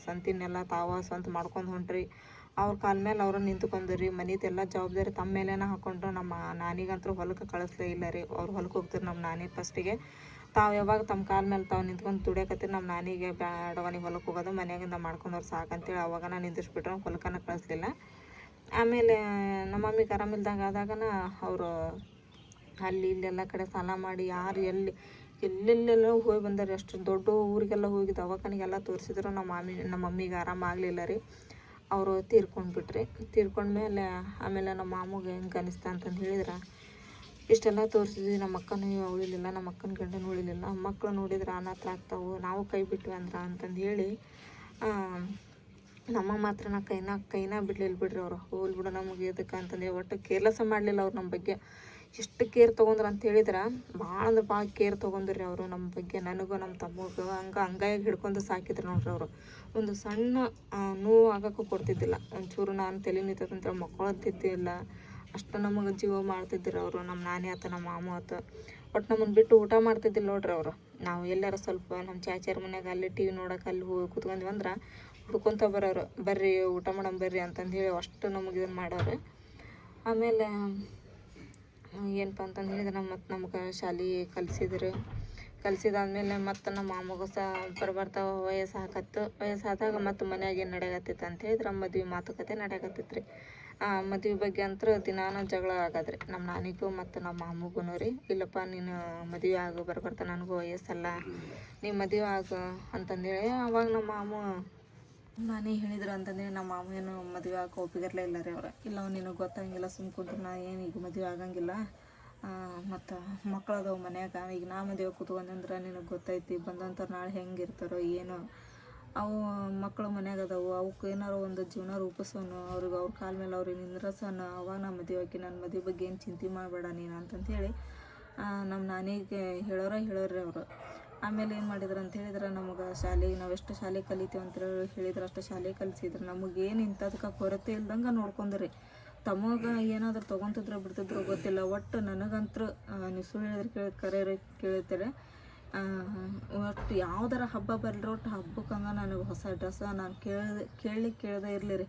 ಸಂತಿನೆಲ್ಲ ತಾವ ಸ್ವಂತ ಮಾಡ್ಕೊಂಡು ಹೊಂಟ್ರಿ. ಅವ್ರ ಕಾಲ ಮೇಲೆ ಅವರು ನಿಂತ್ಕೊಂಡ್ರಿ ಮನಿದೆಲ್ಲ ಜವಾಬ್ದಾರಿ ತಮ್ಮ ಮೇಲೇನ ಹಾಕೊಂಡ್ರು, ನಮ್ಮ ನಾನಿಗಂತೂ ಹೊಲಕ್ಕೆ ಕಳಿಸ್ಲೇ ಇಲ್ಲ ರೀ. ಅವ್ರು ಹೊಲಕ್ಕೆ ಹೋಗ್ತಾರೆ ನಮ್ಮ ನಾನಿ ಫಸ್ಟಿಗೆ. ತಾವು ಯಾವಾಗ ತಮ್ಮ ಕಾಲ ಮೇಲೆ ತಾವು ನಿಂತ್ಕೊಂಡು ದುಡಿಯಕತ್ತೀರಿ ನಮ್ಮ ನಾನಿಗೆ ಬ್ಯಾಡವನಿ ಹೊಲಕ್ಕೆ ಹೋಗೋದು, ಮನೆಯಾಗಿಂದ ಮಾಡ್ಕೊಂಡವ್ರು ಸಾಕಂತೇಳಿ ಅವಾಗ ನಿಂದಿಸ್ಬಿಟ್ರು ಹೊಲಕ್ಕನ ಕಳಿಸ್ಲಿಲ್ಲ. ಆಮೇಲೆ ನಮ್ಮ ಮಮ್ಮಿಗೆ ಆರಾಮಿಲ್ದಂಗೆ ಆದಾಗನ ಅವರು ಅಲ್ಲಿ ಇಲ್ಲೆಲ್ಲ ಕಡೆ ಸಾಲ ಮಾಡಿ, ಯಾರು ಎಲ್ಲಿ ಎಲ್ಲೆಲ್ಲೆಲ್ಲ ಹೋಗಿ ಬಂದಾರೆ. ಅಷ್ಟು ದೊಡ್ಡ ಊರಿಗೆಲ್ಲ ಹೋಗಿ ದವಾಖಾನಿಗೆಲ್ಲ ತೋರಿಸಿದ್ರು. ನಮ್ಮ ಮಾಮಿ, ನಮ್ಮ ಮಮ್ಮಿಗೆ ಆರಾಮ ಆಗಲಿಲ್ಲ ರೀ. ಅವರು ತೀರ್ಕೊಂಡ್ಬಿಟ್ರಿ. ತೀರ್ಕೊಂಡ್ಮೇಲೆ ಆಮೇಲೆ ನಮ್ಮ ಮಾಮಗೆ ಹೆಂಗೆ ಅನಿಸ್ತಾ ಅಂತಂದು ಹೇಳಿದ್ರೆ, ಇಷ್ಟೆಲ್ಲ ತೋರಿಸಿದ್ವಿ. ನಮ್ಮ ಅಕ್ಕನೂ ಉಳಿಲಿಲ್ಲ, ನಮ್ಮ ಅಕ್ಕನ ಗಂಡನೂ ಉಳಿಲಿಲ್ಲ. ಮಕ್ಕಳು ನೋಡಿದ್ರೆ ಅನಾಥ ಆಗ್ತಾವು, ನಾವು ಕೈ ಬಿಟ್ವಿ ಅಂದ್ರೆ ಅಂತಂದು ಹೇಳಿ ನಮ್ಮ ಮಾತ್ರ ನಾ ಕೈನ ಕೈನ ಬಿಡ್ಲಿಲ್ಲ ಬಿಡ್ರಿ ಅವರು. ಹೋಗ್ಲಿ ಬಿಡು ನಮಗೆ ಇದಕ್ಕೆ ಅಂತಂದು ಒಟ್ಟು ಕೇರ್ಲೆಸ್ ಮಾಡಲಿಲ್ಲ ಅವ್ರು ನಮ್ಮ ಬಗ್ಗೆ. ಎಷ್ಟು ಕೇರ್ ತಗೊಂಡ್ರು ಅಂತ ಹೇಳಿದ್ರೆ, ಭಾಳ ಅಂದ್ರೆ ಭಾಳ ಕೇರ್ ತೊಗೊಂಡ್ರಿ ಅವರು ನಮ್ಮ ಬಗ್ಗೆ, ನನಗೂ ನಮ್ಮ ತಮ್ಮಗೂ. ಹಂಗೆ ಹಂಗಾಗಿ ಹಿಡ್ಕೊಂಡು ಸಾಕಿದ್ರು ನೋಡ್ರಿ ಅವರು. ಒಂದು ಸಣ್ಣ ನೋವು ಆಗಕ್ಕೂ ಕೊಡ್ತಿದ್ದಿಲ್ಲ. ಒಂಚೂರು ನಾನು ತಲೆ ನಿಂತಂತ ಮಕ್ಕಳಂತಿದ್ದಿಲ್ಲ ಅಷ್ಟು ನಮಗೆ ಜೀವ ಮಾಡ್ತಿದ್ರು ಅವರು ನಮ್ಮ ನಾನಿ ಆತ ನಮ್ಮ ಮಾಮ ಆತ. ಒಟ್ಟು ನಮ್ಮನ್ನು ಬಿಟ್ಟು ಊಟ ಮಾಡ್ತಿದ್ದಿಲ್ಲ ನೋಡ್ರಿ ಅವರು. ನಾವು ಎಲ್ಲಾರ ಸ್ವಲ್ಪ ನಮ್ಮ ಚಾಚಾರ ಮನ್ಯಾಗ ಅಲ್ಲಿ ಟಿ ವಿ ನೋಡಕ್ಕೆ ಅಲ್ಲಿ ಹೋಗಿ ಕುತ್ಕೊಂಡ್ವಿ ಅಂದ್ರೆ ಹುಡ್ಕೊಂತ ಬರೋರು, ಬರ್ರಿ ಊಟ ಮಾಡಮ್ ಬರ್ರಿ ಅಂತಂದು ಹೇಳಿ ಅಷ್ಟು ನಮಗೆ ಇದನ್ನು ಮಾಡೋರು ಆಮೇಲೆ ಏನಪ್ಪ ಅಂತಂದು ಹೇಳಿದ್ರೆ ಮತ್ತು ನಮ್ಗೆ ಶಾಲೆ ಕಲಿಸಿದ್ರು. ಕಲಿಸಿದಾದ್ಮೇಲೆ ಮತ್ತು ನಮ್ಮ ಮಾಮಗೂ ಸಹ ಬರ್ಬರ್ತಾ ವಯಸ್ಸು ಹಾಕತ್ತು ವಯಸ್ಸು ಆದಾಗ ಮತ್ತು ಮನ್ಯಾಗ ಏನು ಅಂತ ಹೇಳಿದ್ರೆ ಮದ್ವೆ ಮಾತುಕತೆ ನಡೆಯಕತ್ತಿತ್ತು ರೀ ಮದುವೆ ಬಗ್ಗೆ ಅಂತೂ ದಿನಾನು ಜಗಳ ಆಗದ್ರಿ. ನಮ್ಮ ನಾನಿಗೂ ಮತ್ತು ನಮ್ಮ ಮಾಮಗೂ ರೀ, ಇಲ್ಲಪ್ಪ ನೀನು ಮದುವೆ ಆಗು ಬರ್ಬರ್ತಾ ನನಗೂ ವಯಸ್ಸಲ್ಲ. ನೀ ಮದುವೆ ಆಗು ಅಂತಂದೇಳಿ ಅವಾಗ ನಮ್ಮ ಮಾಮು ನಾನೇ ಹೇಳಿದ್ರು ಅಂತಂದ್ರೆ ನಮ್ಮ ಮಾಮ ಏನು ಮದುವೆ ಆಗೋ ಒಪ್ಪಿಗಿರ್ಲೇ ಇಲ್ಲ ರೀ ಅವ್ರು. ಇಲ್ಲ ನಿನಗೆ ಗೊತ್ತಾಗಿಲ್ಲ, ಸುಮ್ ಕುಂತು ನಾ ಏನು ಈಗ ಮದುವೆ ಆಗಂಗಿಲ್ಲ. ಮತ್ತು ಮಕ್ಕಳದವು ಮನ್ಯಾಗ. ಈಗ ನಾ ಮದುವೆ ಕೂತ್ಕೊಂಡ್ರೆ ನಿನಗೆ ಗೊತ್ತೈತಿ ಬಂದಂಥವ್ರು ನಾಳೆ ಹೆಂಗೆ ಇರ್ತಾರೋ ಏನು. ಅವು ಮಕ್ಕಳು ಮನ್ಯಾಗ ಅದಾವು ಅವಕ್ಕೆ ಏನಾರು ಒಂದು ಜೀವನ ರೂಪಿಸೋನು, ಅವ್ರಿಗೆ ಅವ್ರ ಕಾಲ ಮೇಲೆ ಅವ್ರಿಗೆ ನಿಂದ್ರಸೋನು, ಅವಾಗ ನಾ ಮದುವೆ ಹಾಕಿ ನನ್ನ ಮದುವೆ ಬಗ್ಗೆ ಏನು ಚಿಂತೆ ಮಾಡಬೇಡ ನೀನು ಅಂತಂಥೇಳಿ ನಮ್ಮ ನಾನಿಗೆ ಹೇಳೋರ ಹೇಳೋರಿ ಅವರು. ಆಮೇಲೆ ಏನು ಮಾಡಿದ್ರು ಅಂತ ಹೇಳಿದ್ರೆ, ನಮಗೆ ಶಾಲೆ, ನಾವು ಎಷ್ಟು ಶಾಲೆ ಕಲಿತೀವಿ ಅಂತ ಹೇಳಿ ಹೇಳಿದ್ರೆ, ಅಷ್ಟು ಶಾಲೆ ಕಲಿಸಿದ್ರು. ನಮಗೇನು ಇಂಥದಕ್ಕೆ ಕೊರತೆ ಇಲ್ದಂಗೆ ನೋಡ್ಕೊಂಡ್ರಿ. ತಮಗೆ ಏನಾದ್ರು ತೊಗೊತಿದ್ರು ಬಿಡ್ತಿದ್ರು ಗೊತ್ತಿಲ್ಲ. ಒಟ್ಟು ನನಗಂತೂ ನೀವು ಸುಳ್ಳು ಹೇಳಿದ್ರೆ ಕೇಳಿ ಕರೆ ಕೇಳ್ತಾರೆ. ಒಟ್ಟು ಯಾವ್ದಾರ ಹಬ್ಬ ಬರಲಿ ಒಟ್ಟು ಹಬ್ಬಕ್ಕೆ ಹಂಗೆ ನನಗೆ ಹೊಸ ಡ್ರೆಸ್ ನಾನು ಕೇಳಿ ಕೇಳಿ ಕೇಳದೆ ಇರಲಿ ರೀ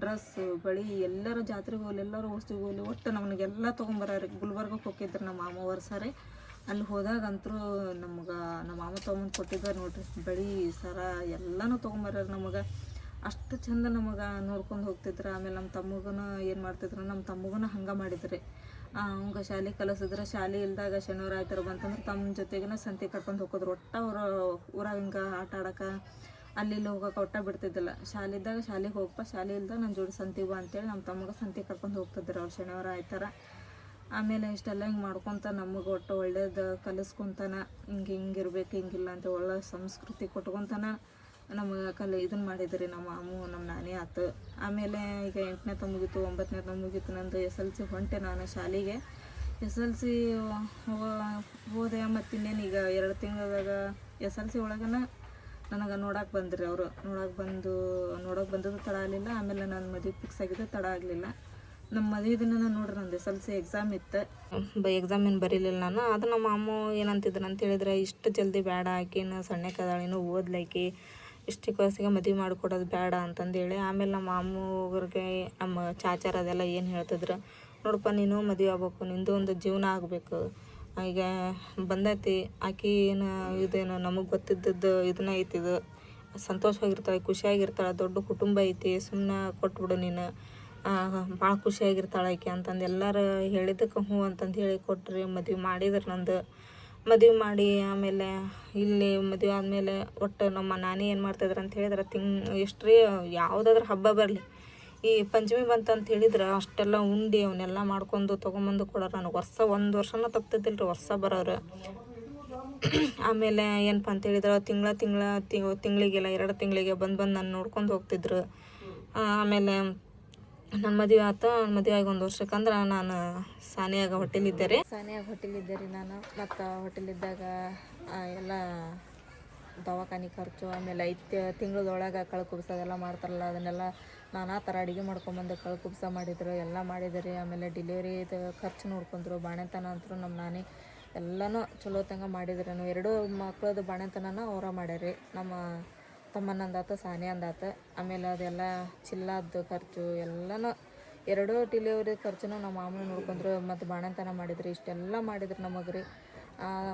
ಡ್ರೆಸ್, ಬಳಿ ಎಲ್ಲರೂ ಜಾತ್ರೆಗೆ ಹೋಗ್ಲಿ, ಎಲ್ಲರೂ ವಸ್ತುಗೆ ಹೋಗ್ಲಿ, ಒಟ್ಟು ನಮಗೆಲ್ಲ ತೊಗೊಂಬರ್ರಿ. ಗುಲ್ಬರ್ಗಕ್ಕೆ ಹೋಗಿದ್ರು ನಮ್ಮ ಮಾಮ ಸರಿ. ಅಲ್ಲಿ ಹೋದಾಗಂತೂ ನಮ್ಗೆ, ನಮ್ಮ ಮಾಮ ತೊಗೊಂಬಂದು ಕೊಟ್ಟಿದ್ದಾರೆ ನೋಡ್ರಿ, ಬಳಿ ಸರ ಎಲ್ಲನೂ ತೊಗೊಂಬರ್ಯಾರ ನಮಗೆ. ಅಷ್ಟು ಚಂದ ನಮಗೆ ನೋಡ್ಕೊಂಡು ಹೋಗ್ತಿದ್ರು, ಆಮೇಲೆ ನಮ್ಮ ತಮ್ಮಗನ ಏನು ಮಾಡ್ತಿದ್ರು ನಮ್ಮ ತಮ್ಮಗನ ಹಂಗೆ ಮಾಡಿದ್ರಿ. ಅವಂಗ ಶಾಲೆ ಕಲಿಸಿದ್ರೆ, ಶಾಲೆ ಇಲ್ದಾಗ ಶನಿವಾರ, ಆಯ್ತಾರ ಬಂತಂದ್ರೆ ತಮ್ಮ ಜೊತೆಗಿನ ಸಂತೆ ಕರ್ಕೊಂಡು ಹೋಗೋದ್ರು. ಒಟ್ಟ ಅವ್ರ, ಊರಾಗ ಹಿಂಗೆ ಆಟ ಆಡೋಕೆ ಅಲ್ಲಿ ಇಲ್ಲಿ ಹೋಗಕ್ಕೆ ಒಟ್ಟ ಬಿಡ್ತಿದ್ದಿಲ್ಲ. ಶಾಲೆ ಇದ್ದಾಗ ಶಾಲೆಗೆ ಹೋಗಪ್ಪ, ಶಾಲೆ ಇಲ್ದಾಗ ನನ್ನ ಜೋಡಿ ಸಂತೆ ಬಾ ಅಂತೇಳಿ ನಮ್ಮ ತಮ್ಮಗೆ ಸಂತೆ ಕರ್ಕೊಂಡು ಹೋಗ್ತಿದ್ರು ಅವ್ರು ಶನಿವಾರ, ಆಯ್ತಾರ. ಆಮೇಲೆ ಇಷ್ಟೆಲ್ಲ ಹಿಂಗೆ ಮಾಡ್ಕೊತ ನಮಗೆ ಒಟ್ಟು ಒಳ್ಳೇದು ಕಲಿಸ್ಕೊತಾನ, ಹಿಂಗೆ ಹಿಂಗೆ ಇರ್ಬೇಕು ಹಿಂಗಿಲ್ಲ ಅಂತ ಒಳ್ಳೆ ಸಂಸ್ಕೃತಿ ಕೊಟ್ಕೊತಾನ ನಮಗೆ ಕಲಿ ಇದನ್ನ ಮಾಡಿದ್ರಿ ನಮ್ಮ ಅಮ್ಮು, ನಮ್ಮ ನಾನೇ ಆತು. ಆಮೇಲೆ ಈಗ ಎಂಟನೇ ಮುಗೀತು ಒಂಬತ್ತನೇ ಮುಗೀತು ನಂದು ಎಸ್ ಎಲ್ ಸಿ ಹೊಂಟೆ ನಾನು ಶಾಲೆಗೆ. ಎಸ್ ಎಲ್ ಸಿ ಹೋದೆ ಮತ್ತು ಇನ್ನೇನು ಈಗ ಎರಡು ತಿಂಗಳದಾಗ ಎಸ್ ಎಲ್ ಸಿ ಒಳಗನ ನನಗೆ ನೋಡಕ್ಕೆ ಬಂದ್ರಿ ಅವರು. ನೋಡಕ್ಕೆ ಬಂದು, ನೋಡೋಕೆ ಬಂದದ್ದು ತಡ ಆಗಲಿಲ್ಲ, ಆಮೇಲೆ ನನ್ನ ಮದುವೆ ಫಿಕ್ಸ್ ಆಗಿದ್ದು ತಡ ಆಗಲಿಲ್ಲ. ನಮ್ಮ ಮದುವೆ ದಿನ ನೋಡ್ರಿ ನಂದು ಎಸ್ ಎಲ್ ಸಿ ಎಕ್ಸಾಮ್ ಇತ್ತು. ಬ ಎಕ್ಸಾಮ್ ಏನು ಬರೀಲಿಲ್ಲ ನಾನು. ಅದು ನಮ್ಮ ಅಮ್ಮ ಏನಂತಿದ್ರು ಅಂತ ಹೇಳಿದ್ರೆ, ಇಷ್ಟು ಜಲ್ದಿ ಬೇಡ ಆಕಿನ ಸಣ್ಣ ಕದಾಳಿನೂ ಓದ್ಲೈಕಿ ಇಷ್ಟು ವಯಸ್ಸಿಗೆ ಮದುವೆ ಮಾಡಿಕೊಡೋದು ಬೇಡ ಅಂತಂದೇಳಿ, ಆಮೇಲೆ ನಮ್ಮ ಅಮ್ಮವ್ರಿಗೆ ನಮ್ಮ ಚಾಚಾರ ಅದೆಲ್ಲ ಏನು ಹೇಳ್ತಿದ್ರು, ನೋಡಪ್ಪ ನೀನು ಮದುವೆ ಆಗ್ಬೇಕು, ನಿಂದು ಒಂದು ಜೀವನ ಆಗಬೇಕು. ಈಗ ಬಂದೈತಿ, ಆಕಿ ಏನು ಇದೇನು ನಮಗೆ ಗೊತ್ತಿದ್ದದ್ದು ಇದನ್ನ ಐತಿ ಇದು. ಸಂತೋಷವಾಗಿರ್ತಾಳೆ, ಖುಷಿಯಾಗಿರ್ತಾಳೆ, ದೊಡ್ಡ ಕುಟುಂಬ ಐತಿ ಸುಮ್ಮನೆ ಕೊಟ್ಬಿಡು ನೀನು. ಭಾಳ ಖುಷಿಯಾಗಿರ್ತಾಳೆ ಆಕೆ ಅಂತಂದು ಎಲ್ಲರೂ ಹೇಳಿದ್ದಕ್ಕೆ ಹ್ಞೂ ಅಂತಂದು ಹೇಳಿ ಕೊಟ್ರಿ, ಮದುವೆ ಮಾಡಿದ್ರು ನಂದು. ಮದುವೆ ಮಾಡಿ ಆಮೇಲೆ ಇಲ್ಲಿ ಮದುವೆ ಆದಮೇಲೆ ಒಟ್ಟು ನಮ್ಮ ನಾನಿ ಏನು ಮಾಡ್ತಾಯಿದ್ರು ಅಂತ ಹೇಳಿದ್ರೆ, ತಿಂಗ್ ಎಷ್ಟು ರೀ ಯಾವುದಾದ್ರೂ ಹಬ್ಬ ಬರಲಿ. ಈ ಪಂಚಮಿ ಬಂತಂತ ಹೇಳಿದ್ರೆ ಅಷ್ಟೆಲ್ಲ ಉಂಡಿ ಅವನ್ನೆಲ್ಲ ಮಾಡ್ಕೊಂಡು ತೊಗೊಂಬಂದು ಕೊಡೋರು ನನಗೆ ವರ್ಷ ಒಂದು ವರ್ಷನೂ ತಪ್ತಿದ್ದಿಲ್ಲ ರೀ ವರ್ಷ ಬರೋರು. ಆಮೇಲೆ ಏನಪ್ಪ ಅಂತ ಹೇಳಿದ್ರೆ ತಿಂಗಳ ತಿಂಗಳ, ತಿಂಗಳಿಗೆಲ್ಲ ಎರಡು ತಿಂಗಳಿಗೆ ಬಂದು ಬಂದು ನಾನು ನೋಡ್ಕೊಂಡು ಹೋಗ್ತಿದ್ರು. ಆಮೇಲೆ ನನ್ನ ಮದುವೆ ಆತ ಮದುವೆ ಆಗಿ ಒಂದು ವರ್ಷಕ್ಕಂದ್ರೆ ನಾನು ಸಾನಿಯಾಗ ಹೋಟೆಲಿದ್ದೆ ರೀ. ಸಾನಿಯಾಗ ಹೋಟೆಲಿದ್ದೆ ರೀ ನಾನು. ಮತ್ತು ಹೋಟೆಲಿದ್ದಾಗ ಎಲ್ಲ ದವಾಖಾನೆ ಖರ್ಚು, ಆಮೇಲೆ ಐದು ತಿಂಗಳದೊಳಗೆ ಕಳ್ಕುಬ್ಸ ಅದೆಲ್ಲ ಮಾಡ್ತಾರಲ್ಲ, ಅದನ್ನೆಲ್ಲ ನಾನಾ ಥರ ಅಡುಗೆ ಮಾಡ್ಕೊಂಬಂದು ಕಳ್ಕುಬ್ಸ ಮಾಡಿದ್ರು, ಎಲ್ಲ ಮಾಡಿದ್ರಿ ಆಮೇಲೆ ಡೆಲಿವರಿದು ಖರ್ಚು ನೋಡ್ಕೊಂಡ್ರು, ಬಾಣೆತನ ಅಂತೂ ನಮ್ಮ ನಾನೇ. ಎಲ್ಲನೂ ಚಲೋ ತಂಗ ಮಾಡಿದ್ರು. ಎರಡು ಮಕ್ಳದ್ದು ಬಾಣೆತನನ ಅವರ ಮಾಡ್ಯಾರಿ ನಮ್ಮ ತಮ್ಮನಂದಾತ ಸಾನಿ ಅಂದಾತ. ಆಮೇಲೆ ಅದೆಲ್ಲ ಚಿಲ್ಲದ್ದು ಖರ್ಚು ಎಲ್ಲನೂ ಎರಡೂ ಡೆಲಿವರಿ ಖರ್ಚುನು ನಮ್ಮ ಮಾಮನ ನೋಡ್ಕೊಂಡ್ರು. ಮತ್ತು ಬಾಣಂತನ ಮಾಡಿದ್ರಿ, ಇಷ್ಟೆಲ್ಲ ಮಾಡಿದ್ರು ನಮಗೆ ರೀ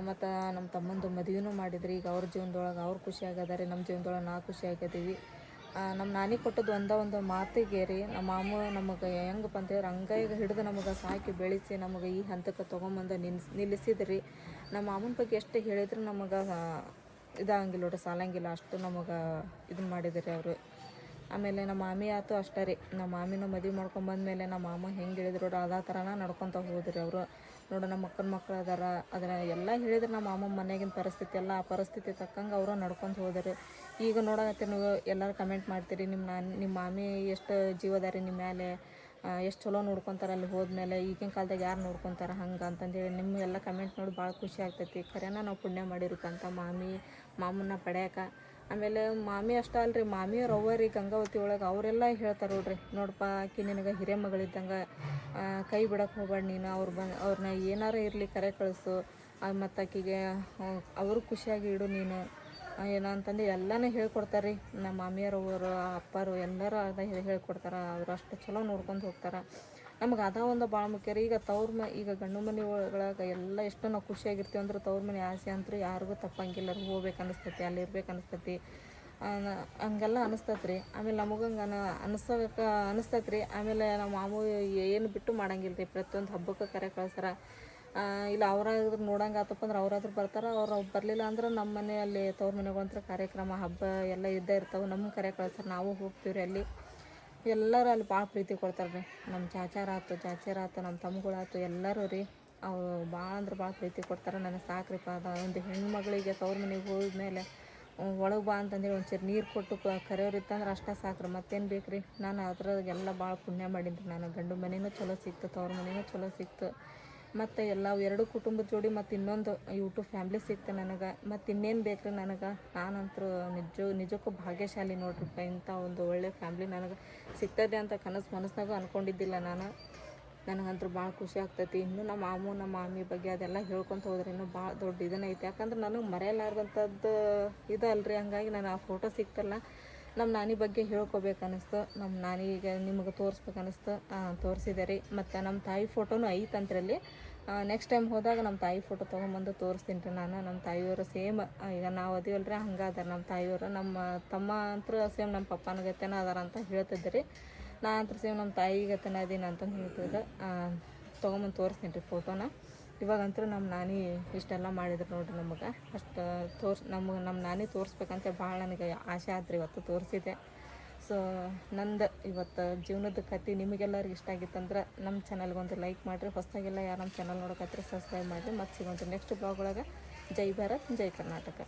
ಮತ್ತು ನಮ್ಮ ತಮ್ಮಂದು ಮದುವೆನೂ ಮಾಡಿದ್ರಿ. ಈಗ ಅವ್ರ ಜೀವನದೊಳಗೆ ಅವ್ರು ಖುಷಿ ರೀ ನಮ್ಮ ಜೀವನದೊಳಗೆ ನಾ ಖುಷಿ ಆಗಿದ್ದೀವಿ. ನಮ್ಮ ನಾನಿ ಕೊಟ್ಟದ್ದು ಒಂದ ಒಂದು ಮಾತಿಗೆ ರೀ, ನಮ್ಮ ಮಾಮ ನಮಗೆ ಹೆಂಗಪ್ಪ ಅಂತೇಳಿ ಹಂಗೈಗೆ ಹಿಡಿದು ನಮಗೆ ಸಾಕಿ ಬೆಳೆಸಿ ನಮಗೆ ಈ ಹಂತಕ್ಕೆ ತೊಗೊಂಬಂದು ನಿನ್ಸ್ ನಿಲ್ಲಿಸಿದ್ರಿ. ನಮ್ಮ ಮಾಮನ ಬಗ್ಗೆ ಎಷ್ಟು ಹೇಳಿದ್ರು ನಮಗೆ ಇದಾಗಂಗಿಲ್ಲ ನೋಡ್ರಿ, ಸಾಲಂಗಿಲ್ಲ. ಅಷ್ಟು ನಮಗೆ ಇದನ್ನ ಮಾಡಿದ್ರಿ ಅವರು. ಆಮೇಲೆ ನಮ್ಮ ಮಾಮಿ ಆಯ್ತು ಅಷ್ಟೇ ರೀ. ನಮ್ಮ ಮಾಮಿನೂ ಮದುವೆ ಮಾಡ್ಕೊಂಡು ಬಂದಮೇಲೆ ನಮ್ಮ ಮಾಮ ಹೆಂಗೆ ಹೇಳಿದ್ರು ಅದೇ ಥರನ ನಡ್ಕೊತ ಹೋದ್ರಿ ಅವರು. ನೋಡು ನಮ್ಮ ಅಕ್ಕನ ಮಕ್ಕಳು ಅದಾರ. ಅದನ್ನ ಎಲ್ಲ ಹೇಳಿದ್ರು ನಮ್ಮ ಮಾಮ ಮನೆಗಿನ ಪರಿಸ್ಥಿತಿ, ಎಲ್ಲ ಆ ಪರಿಸ್ಥಿತಿ ತಕ್ಕಂಗೆ ಅವರು ನಡ್ಕೊಂಡು ಹೋದರು. ಈಗ ನೋಡಕತ್ತೆ ನೀವು, ಎಲ್ಲರೂ ಕಮೆಂಟ್ ಮಾಡ್ತೀರಿ, ನಿಮ್ಮ ನಾನು ನಿಮ್ಮ ಮಾಮಿ ಎಷ್ಟು ಜೀವದಾರಿ ನಿಮ್ಮ ಮೇಲೆ ಎಷ್ಟು ಚಲೋ ನೋಡ್ಕೊತಾರೆ ಅಲ್ಲಿ ಹೋದ್ಮೇಲೆ, ಈಗಿನ ಕಾಲದಾಗ ಯಾರು ನೋಡ್ಕೊತಾರೆ ಹಂಗೆ ಅಂತಂದೇಳಿ ನಿಮ್ಮ ಎಲ್ಲ ಕಮೆಂಟ್ ನೋಡಿ ಭಾಳ ಖುಷಿ ಆಗ್ತೈತಿ. ಖರೇನ ನಾವು ಪುಣ್ಯ ಮಾಡಿರ್ಕಂತ ಮಾಮಿ ಮಾಮನ್ನ ಪಡ್ಯಾಕ. ಆಮೇಲೆ ಮಾಮಿ ಅಷ್ಟ ಅಲ್ರಿ, ಮಾಮಿಯವ್ರು ಅವ್ವರಿ ಗಂಗಾವತಿ ಒಳಗೆ, ಅವರೆಲ್ಲ ಹೇಳ್ತಾರೆ ನೋಡ್ರಿ ನೋಡಪ್ಪ ಆಕಿ ನಿನಗೆ ಹಿರಿಯ ಮಗಳಿದ್ದಂಗೆ ಕೈ ಬಿಡಕ್ಕೆ ಹೋಗ್ಬೇಡ ನೀನು, ಅವ್ರು ಬಂದು ಅವ್ರನ್ನ ಏನಾರ ಇರಲಿ ಕರೆ ಕಳಿಸು ಮತ್ತು ಆಕಿಗೆ ಅವರು ಖುಷಿಯಾಗಿ ಇಡು ನೀನು ಏನೋ ಅಂತಂದು ಎಲ್ಲನೂ ಹೇಳ್ಕೊಡ್ತಾರೆ. ರೀ ನಮ್ಮ ಮಾಮಿಯರವರು ಅಪ್ಪರು ಎಲ್ಲರೂ ಅದ ಹೇಳಿ ಹೇಳ್ಕೊಡ್ತಾರೆ, ಅವ್ರು ಅಷ್ಟು ಚಲೋ ನೋಡ್ಕೊಂಡು ಹೋಗ್ತಾರೆ. ನಮ್ಗೆ ಅದ ಒಂದು ಭಾಳ ಮುಖ್ಯ ರೀ. ಈಗ ತವ್ರ ಮ ಈಗ ಗಂಡು ಮನೆ ಒಳಗೆ ಎಲ್ಲ ಎಷ್ಟು ನಾವು ಖುಷಿಯಾಗಿರ್ತೀವಿ ಅಂದ್ರೆ ತವ್ರ ಮನೆ ಆಸೆ ಅಂತೂ ಯಾರಿಗೂ ತಪ್ಪಂಗಿಲ್ಲ. ರೀ ಹೋಗ್ಬೇಕು ಅನಿಸ್ತೈತಿ ಅಲ್ಲಿ ಇರ್ಬೇಕು ಅನಿಸ್ತೈತಿ. ಹಂಗೆಲ್ಲ ಅನಿಸ್ತೈತೆ ರೀ ಆಮೇಲೆ ನಮಗೆ ಹಂಗೆ ಅನ ಅನಿಸೋಕೆ ಅನಿಸ್ತೈತೆ ರೀ ಆಮೇಲೆ ನಮ್ಮ ಮಾಮು ಏನು ಬಿಟ್ಟು ಮಾಡಂಗಿಲ್ಲ ರೀ ಪ್ರತಿಯೊಂದು ಹಬ್ಬಕ್ಕೆ ಕರೆ ಕಳ್ಸಾರ. ಆ, ಇಲ್ಲ ಅವ್ರಾದ್ರೂ ನೋಡಂಗೆ ಆತಪ್ಪ ಅಂದ್ರೆ ಅವ್ರಾದ್ರೂ ಬರ್ತಾರೆ. ಅವ್ರು ಬರಲಿಲ್ಲ ಅಂದ್ರೆ ನಮ್ಮ ಮನೆಯಲ್ಲಿ ತವ್ರ ಮನೆಗಂತ್ರ ಕಾರ್ಯಕ್ರಮ ಹಬ್ಬ ಎಲ್ಲ ಇದ್ದೇ ಇರ್ತಾವೆ. ನಮ್ಮ ಕರೆ ಕಳ್ಸಾರ. ನಾವು ಹೋಗ್ತೀವಿ ರೀ ಅಲ್ಲಿ. ಎಲ್ಲರೂ ಅಲ್ಲಿ ಭಾಳ ಪ್ರೀತಿ ಕೊಡ್ತಾರೆ ರೀ. ನಮ್ಮ ಚಾಚಾರ ಆಯ್ತು ಚಾಚಾರ ಆಯ್ತು ನಮ್ಮ ತಮ್ಮಗಳಾತು ಎಲ್ಲರೂ ರೀ ಅವರು ಭಾಳ ಅಂದ್ರೆ ಭಾಳ ಪ್ರೀತಿ ಕೊಡ್ತಾರೆ. ನನಗೆ ಸಾಕ್ರಿಪ್ಪ ಅದ, ಒಂದು ಹೆಣ್ಮಗಳಿಗೆ ತವ್ರ ಮನೆಗೆ ಹೋದ್ಮೇಲೆ ಒಳಗೆ ಬಾ ಅಂತಂದೇಳಿ ಒಂಚೂರು ನೀರು ಕೊಟ್ಟು ಕರೆಯೋರು ಇತ್ತಂದ್ರೆ ಅಷ್ಟೇ ಸಾಕ್ರಿ. ಮತ್ತೇನು ಬೇಕು ರೀ? ನಾನು ಅದ್ರಾಗೆಲ್ಲ ಭಾಳ ಪುಣ್ಯ ಮಾಡೀನಿ ನಾನು ಗಂಡು ಮನೆಯೂ ಚಲೋ ಸಿಕ್ತು, ತವ್ರ ಮನೆಯೂ ಚಲೋ ಸಿಕ್ತು. ಮತ್ತು ಎಲ್ಲ ಎರಡು ಕುಟುಂಬದ ಜೋಡಿ ಮತ್ತು ಇನ್ನೊಂದು ಯೂಟ್ಯೂಬ್ ಫ್ಯಾಮ್ಲಿ ಸಿಕ್ತು ನನಗೆ. ಮತ್ತು ಇನ್ನೇನು ಬೇಕು ರೀ ನನಗೆ? ನಾನಂತರೂ ನಿಜ ನಿಜಕ್ಕೂ ಭಾಗ್ಯಶಾಲಿ ನೋಡ್ರಿಪ್ಪ ಇಂಥ ಒಂದು ಒಳ್ಳೆ ಫ್ಯಾಮ್ಲಿ ನನಗೆ ಸಿಗ್ತದೆ ಅಂತ ಕನಸು ಮನಸ್ನಾಗೂ ಅಂದ್ಕೊಂಡಿದ್ದಿಲ್ಲ ನಾನು. ನನಗಂತೂ ಭಾಳ ಖುಷಿ ಆಗ್ತೈತಿ. ಇನ್ನೂ ನಮ್ಮ ಮಾಮು, ನಮ್ಮ ಮಾಮಿ ಬಗ್ಗೆ ಅದೆಲ್ಲ ಹೇಳ್ಕೊತ ಹೋದ್ರೆ ಇನ್ನೂ ಭಾಳ ದೊಡ್ಡ ಇದನ್ನೈತೆ ಯಾಕಂದ್ರೆ ನನಗೆ ಮರೆಯಲಾರ್ದಂಥದ್ದು ಇದು ಅಲ್ರಿ ಹಂಗಾಗಿ ನಾನು ಆ ಫೋಟೋ ಸಿಕ್ತಲ್ಲ ನಮ್ಮ ನಾನಿ ಬಗ್ಗೆ ಹೇಳ್ಕೊಬೇಕು ಅನ್ನಿಸ್ತು ನಮ್ಮ ನಾನಿಗೆ ನಿಮಗೆ ತೋರಿಸ್ಬೇಕು ಅನ್ನಿಸ್ತು ತೋರಿಸಿದೆ ರೀ. ಮತ್ತು ನಮ್ಮ ತಾಯಿ ಫೋಟೋನು ಐತಂತ್ರಲ್ಲಿ. ನೆಕ್ಸ್ಟ್ ಟೈಮ್ ಹೋದಾಗ ನಮ್ಮ ತಾಯಿ ಫೋಟೋ ತೊಗೊಂಬಂದು ತೋರಿಸ್ತೀನಿ ರೀ ನಾನು. ನಮ್ಮ ತಾಯಿಯವರು ಸೇಮ್ ಈಗ ನಾವು ಅದೀವಲ್ರಿ ಹಂಗೆ ಅದಾರೆ ನಮ್ಮ ತಾಯಿಯವರು. ನಮ್ಮ ತಮ್ಮ ಅಂತೂ ಸೇಮ್ ನಮ್ಮ ಪಪ್ಪನ ಗತೆನ ಅದಾರ ಅಂತ ಹೇಳ್ತಿದ್ದೆ ರೀ. ನಾ ಅಂತೂ ಸೇಮ್ ನಮ್ಮ ತಾಯಿ ಗತೆನ ಅದೀನಿ ಅಂತಂದು ಹೇಳ್ತಿದ್ದೆ ತೊಗೊಂಬಂದು ತೋರಿಸ್ತೀನಿ ರೀ ಫೋಟೋನ. ಇವಾಗಂತೂ ನಮ್ಮ ನಾನಿ ಇಷ್ಟೆಲ್ಲ ಮಾಡಿದ್ರು ನೋಡ್ರಿ ನಮಗೆ. ಅಷ್ಟು ತೋರ್ಸಿ, ನಮಗೆ ನಮ್ಮ ನಾನಿ ತೋರಿಸ್ಬೇಕಂತ ಭಾಳ ನನಗೆ ಆಸೆ ಆತ್ರಿ ಇವತ್ತು ತೋರಿಸಿದೆ. ಸೊ ನಂದು ಇವತ್ತು ಜೀವನದ ಕತೆ ನಿಮಗೆಲ್ಲರಿಗೂ ಇಷ್ಟ ಆಗಿತ್ತಂದ್ರೆ ನಮ್ಮ ಚಾನಲ್ಗೊಂದು ಲೈಕ್ ಮಾಡಿರಿ. ಹೊಸದಾಗೆಲ್ಲ ಯಾರು ನಮ್ಮ ಚಾನಲ್ ನೋಡೋಕತ್ರಿ ಸಬ್ಸ್ಕ್ರೈಬ್ ಮಾಡಿರಿ. ಮತ್ತು ಸಿಗೋಂತ ನೆಕ್ಸ್ಟ್ ಬ್ಲಾಗ್ ಒಳಗೆ. ಜೈ ಭಾರತ್, ಜೈ ಕರ್ನಾಟಕ.